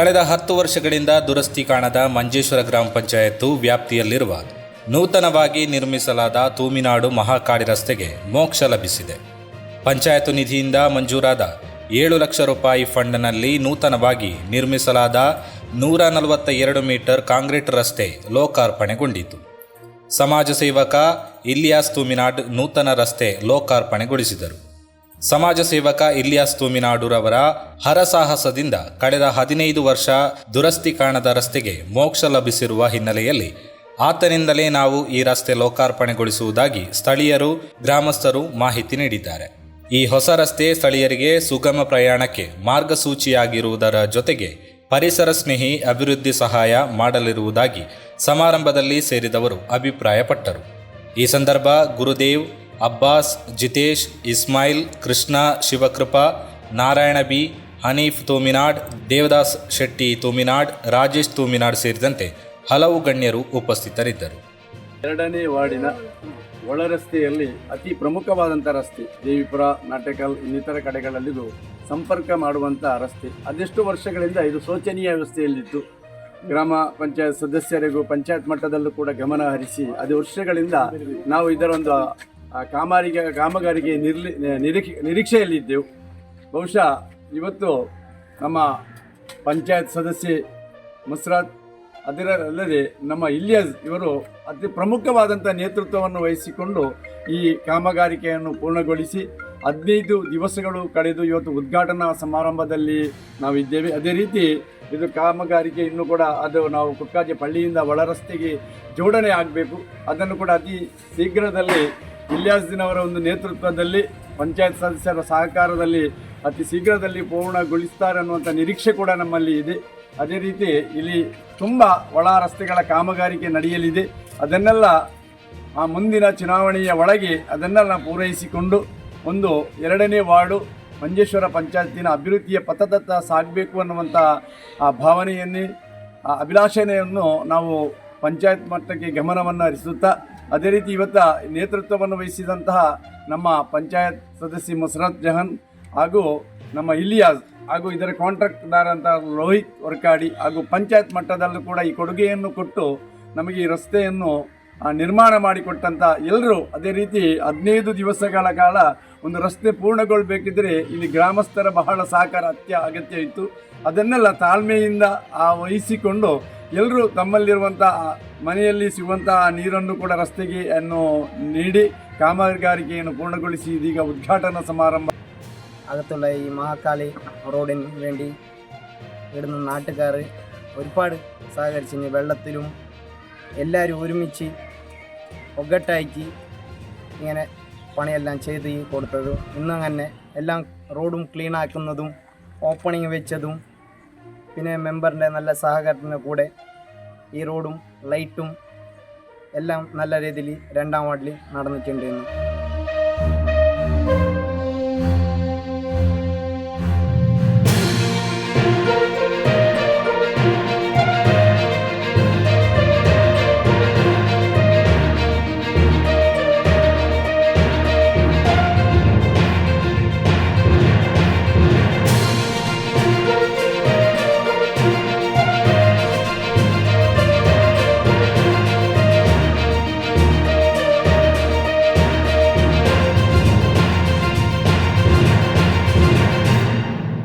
ಕಳೆದ ಹತ್ತು ವರ್ಷಗಳಿಂದ ದುರಸ್ತಿ ಕಾಣದ ಮಂಜೇಶ್ವರ ಗ್ರಾಮ ಪಂಚಾಯತ್ತು ವ್ಯಾಪ್ತಿಯಲ್ಲಿರುವ ನೂತನವಾಗಿ ನಿರ್ಮಿಸಲಾದ ತೂಮಿನಾಡು ಮಹಾಕಾಳಿ ರಸ್ತೆಗೆ ಮೋಕ್ಷ ಲಭಿಸಿದೆ. ಪಂಚಾಯತ್ ನಿಧಿಯಿಂದ ಮಂಜೂರಾದ ಏಳು ಲಕ್ಷ ರೂಪಾಯಿ ಫಂಡ್ನಲ್ಲಿ ನೂತನವಾಗಿ ನಿರ್ಮಿಸಲಾದ ನೂರ ನಲವತ್ತ ಎರಡು ಮೀಟರ್ ಕಾಂಕ್ರೀಟ್ ರಸ್ತೆ ಲೋಕಾರ್ಪಣೆಗೊಂಡಿತು. ಸಮಾಜ ಸೇವಕ ಇಲಿಯಾಸ್ ತೂಮಿನಾಡ್ ನೂತನ ರಸ್ತೆ ಲೋಕಾರ್ಪಣೆಗೊಳಿಸಿದರು. ಸಮಾಜ ಸೇವಕ ಇಲಿಯಾಸ್ ತೂಮಿನಾಡುರವರ ಹರಸಾಹಸದಿಂದ ಕಳೆದ ಹದಿನೈದು ವರ್ಷ ದುರಸ್ತಿ ಕಾಣದ ರಸ್ತೆಗೆ ಮೋಕ್ಷ ಲಭಿಸಿರುವ ಹಿನ್ನೆಲೆಯಲ್ಲಿ ಆತನಿಂದಲೇ ನಾವು ಈ ರಸ್ತೆ ಲೋಕಾರ್ಪಣೆಗೊಳಿಸುವುದಾಗಿ ಸ್ಥಳೀಯರು, ಗ್ರಾಮಸ್ಥರು ಮಾಹಿತಿ ನೀಡಿದ್ದಾರೆ. ಈ ಹೊಸ ರಸ್ತೆ ಸ್ಥಳೀಯರಿಗೆ ಸುಗಮ ಪ್ರಯಾಣಕ್ಕೆ ಮಾರ್ಗಸೂಚಿಯಾಗಿರುವುದರ ಜೊತೆಗೆ ಪರಿಸರ ಸ್ನೇಹಿ ಅಭಿವೃದ್ಧಿ ಸಹಾಯ ಮಾಡಲಿರುವುದಾಗಿ ಸಮಾರಂಭದಲ್ಲಿ ಸೇರಿದವರು ಅಭಿಪ್ರಾಯಪಟ್ಟರು. ಈ ಸಂದರ್ಭ ಗುರುದೇವ್ ಅಬ್ಬಾಸ್, ಜಿತೇಶ್, ಇಸ್ಮಾಯಿಲ್, ಕೃಷ್ಣ, ಶಿವಕೃಪಾ, ನಾರಾಯಣ ಬಿ, ಹನೀಫ್ ತೂಮಿನಾಡ್, ದೇವದಾಸ್ ಶೆಟ್ಟಿ ತೂಮಿನಾಡ್, ರಾಜೇಶ್ ತೂಮಿನಾಡ್ ಸೇರಿದಂತೆ ಹಲವು ಗಣ್ಯರು ಉಪಸ್ಥಿತರಿದ್ದರು. ಎರಡನೇ ವಾರ್ಡಿನ ಒಳ ರಸ್ತೆಯಲ್ಲಿ ಅತಿ ಪ್ರಮುಖವಾದಂಥ ರಸ್ತೆ, ದೇವಿಪುರ, ನಾಟಕಲ್, ಇನ್ನಿತರ ಕಡೆಗಳಲ್ಲಿದು ಸಂಪರ್ಕ ಮಾಡುವಂಥ ರಸ್ತೆ. ಅದೆಷ್ಟು ವರ್ಷಗಳಿಂದ ಇದು ಶೋಚನೀಯ ವ್ಯವಸ್ಥೆಯಲ್ಲಿತ್ತು. ಗ್ರಾಮ ಪಂಚಾಯತ್ ಸದಸ್ಯರಿಗೂ, ಪಂಚಾಯತ್ ಮಟ್ಟದಲ್ಲೂ ಕೂಡ ಗಮನ ಹರಿಸಿ, ಅದು ವರ್ಷಗಳಿಂದ ನಾವು ಇದರ ಒಂದು ಆ, ಕಾಮಾರಿಗೆ ಕಾಮಗಾರಿಗೆ ನಿರ್ಲಿ ನಿರೀಕ್ಷೆ ನಿರೀಕ್ಷೆಯಲ್ಲಿದ್ದೆವು. ಬಹುಶಃ ಇವತ್ತು ನಮ್ಮ ಪಂಚಾಯತ್ ಸದಸ್ಯೆ ಮುಸ್ರಾತ್ ಅದರಲ್ಲದೆ ನಮ್ಮ ಇಲಿಯಾಸ್ ಇವರು ಅತಿ ಪ್ರಮುಖವಾದಂಥ ನೇತೃತ್ವವನ್ನು ವಹಿಸಿಕೊಂಡು ಈ ಕಾಮಗಾರಿಕೆಯನ್ನು ಪೂರ್ಣಗೊಳಿಸಿ ಹದಿನೈದು ದಿವಸಗಳು ಕಳೆದು ಇವತ್ತು ಉದ್ಘಾಟನಾ ಸಮಾರಂಭದಲ್ಲಿ ನಾವಿದ್ದೇವೆ. ಅದೇ ರೀತಿ ಇದು ಕಾಮಗಾರಿಕೆ ಇನ್ನೂ ಕೂಡ ಅದು ನಾವು ಕುಕ್ಕಾಜೆ ಪಳ್ಳಿಯಿಂದ ಒಳರಸ್ತೆಗೆ ಜೋಡಣೆ ಆಗಬೇಕು. ಅದನ್ನು ಕೂಡ ಅತಿ ಶೀಘ್ರದಲ್ಲಿ ಇಲಿಯಾಸ್ದಿನವರ ಒಂದು ನೇತೃತ್ವದಲ್ಲಿ ಪಂಚಾಯತ್ ಸದಸ್ಯರ ಸಹಕಾರದಲ್ಲಿ ಅತಿ ಶೀಘ್ರದಲ್ಲಿ ಪೂರ್ಣಗೊಳಿಸ್ತಾರೆ ಅನ್ನುವಂಥ ನಿರೀಕ್ಷೆ ಕೂಡ ನಮ್ಮಲ್ಲಿ ಇದೆ. ಅದೇ ರೀತಿ ಇಲ್ಲಿ ತುಂಬ ಒಳ ರಸ್ತೆಗಳ ಕಾಮಗಾರಿಕೆ ನಡೆಯಲಿದೆ. ಅದನ್ನೆಲ್ಲ ಆ ಮುಂದಿನ ಚುನಾವಣೆಯ ಒಳಗೆ ಅದನ್ನೆಲ್ಲ ಪೂರೈಸಿಕೊಂಡು ಒಂದು ಎರಡನೇ ವಾರ್ಡು ಮಂಜೇಶ್ವರ ಪಂಚಾಯತಿನ ಅಭಿವೃದ್ಧಿಯ ಪಥದತ್ತ ಸಾಗಬೇಕು ಅನ್ನುವಂಥ ಆ ಭಾವನೆಯನ್ನೇ, ಆ ಅಭಿಲಾಷಣೆಯನ್ನು ನಾವು ಪಂಚಾಯತ್ ಮಟ್ಟಕ್ಕೆ ಗಮನವನ್ನು ಹರಿಸುತ್ತಾ ಅದೇ ರೀತಿ ಇವತ್ತು ನೇತೃತ್ವವನ್ನು ವಹಿಸಿದಂತಹ ನಮ್ಮ ಪಂಚಾಯತ್ ಸದಸ್ಯ ಮುಸರತ್ ಜಹನ್ ಹಾಗೂ ನಮ್ಮ ಇಲಿಯಾಸ್ ಹಾಗೂ ಇದರ ಕಾಂಟ್ರಾಕ್ಟ್ದಾರ ಅಂತ ರೋಹಿತ್ ವರ್ಕಾಡಿ ಹಾಗೂ ಪಂಚಾಯತ್ ಮಟ್ಟದಲ್ಲೂ ಕೂಡ ಈ ಕೊಡುಗೆಯನ್ನು ಕೊಟ್ಟು ನಮಗೆ ಈ ರಸ್ತೆಯನ್ನು ನಿರ್ಮಾಣ ಮಾಡಿಕೊಟ್ಟಂಥ ಎಲ್ಲರೂ ಅದೇ ರೀತಿ ಹದಿನೈದು ದಿವಸಗಳ ಕಾಲ ಒಂದು ರಸ್ತೆ ಪೂರ್ಣಗೊಳ್ಳಬೇಕಿದ್ರೆ ಇಲ್ಲಿ ಗ್ರಾಮಸ್ಥರ ಬಹಳ ಸಹಕಾರ ಅತ್ಯ ಅಗತ್ಯ ಇತ್ತು. ಅದನ್ನೆಲ್ಲ ತಾಳ್ಮೆಯಿಂದ, ಆ, ವಹಿಸಿಕೊಂಡು ಎಲ್ಲರೂ ತಮ್ಮಲ್ಲಿರುವಂಥ ಮನೆಯಲ್ಲಿ ಸಿಗುವಂಥ ನೀರನ್ನು ಕೂಡ ರಸ್ತೆಗೆ ಅನ್ನು ನೀಡಿ ಕಾಮಗಾರಿಕೆಯನ್ನು ಪೂರ್ಣಗೊಳಿಸಿ ಇದೀಗ ഉദ്ഘാടന സമാരംഭം അകത്തുള്ള ഈ മഹാകാളി റോഡിന് വേണ്ടി ഇടുന്ന നാട്ടുകാർ ഒരുപാട് സഹകരിച്ചിന് വെള്ളത്തിലും എല്ലാവരും ഒരുമിച്ച് ഒഗട്ടായിട്ട് ഇങ്ങനെ പണിയെല്ലാം ചെയ്ത് കൊടുത്തതും ഇന്നങ്ങനെ എല്ലാം റോഡും ക്ലീൻ ആക്കുന്നതും ഓപ്പണിങ് വെച്ചതും പിന്നെ മെമ്പറിന്റെ നല്ല സഹകരണത്തിന് കൂടെ ഈ റോഡും ലൈറ്റും എല്ലാം നല്ല രീതിയിൽ രണ്ടാം വാർഡിൽ നടന്നിട്ടുണ്ട്